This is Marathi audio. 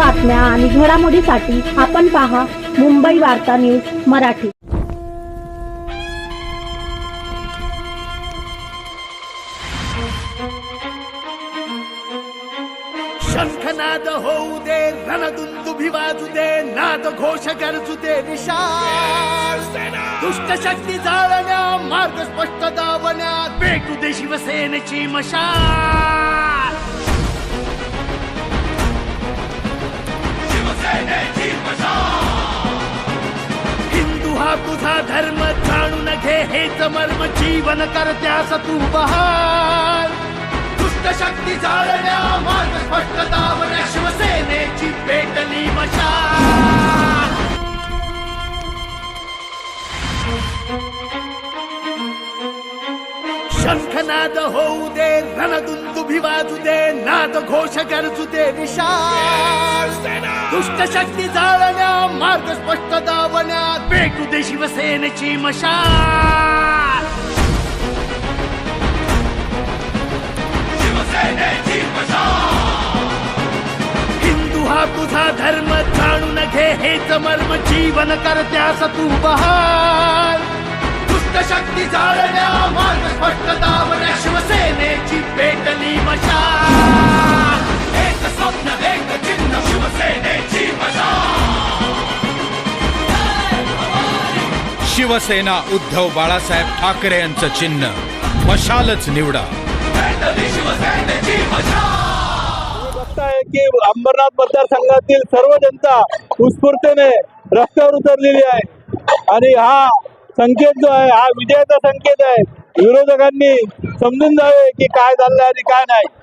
बातम्या आणि घडामोडीसाठी आपण पहा मुंबई वार्ता न्यूज मराठी. शंखनाद होऊ दे रणदुंदुभी वाजू दे नाद घोष गरजू दे विशाल दुष्ट शक्ती जाळण्या मार्ग स्पष्ट दावण्या भेटू दे शिवसेनेची मशाल. तुझा धर्म जाणून घे हेच मर्म जीवन करत्यास तू बहार. दुष्ट शक्ती जाळण्या मार्ग स्पष्ट शिवसेनेची पेटली मशाल शंखनाद होऊ दे रणदुंदुभी वाजू दे ना घोष गरजू दे विशाल. दुष्ट शक्ती जाळण्या मार्ग स्पष्ट दावण्या पेटू दे शिवसेनेची मशाल. शिवसेनेची हिंदू हा तुझा धर्म जाणून घे हेच मर्म जीवन करत्यास तू बहाल. दुष्ट शक्ती जाळण्या मार्ग स्पष्ट दावण्या शिवसेनेची शिवसेना उद्धव बाळासाहेब ठाकरे यांचं चिन्ह. मशालच निवडा. की अंबरनाथ मतदारसंघातील सर्व जनता उत्स्फूर्तीने रस्त्यावर उतरलेली आहे. आणि हा संकेत जो आहे हा विजयाचा संकेत आहे. विरोधकांनी समजून जावे की काय चाललंय आणि काय नाही.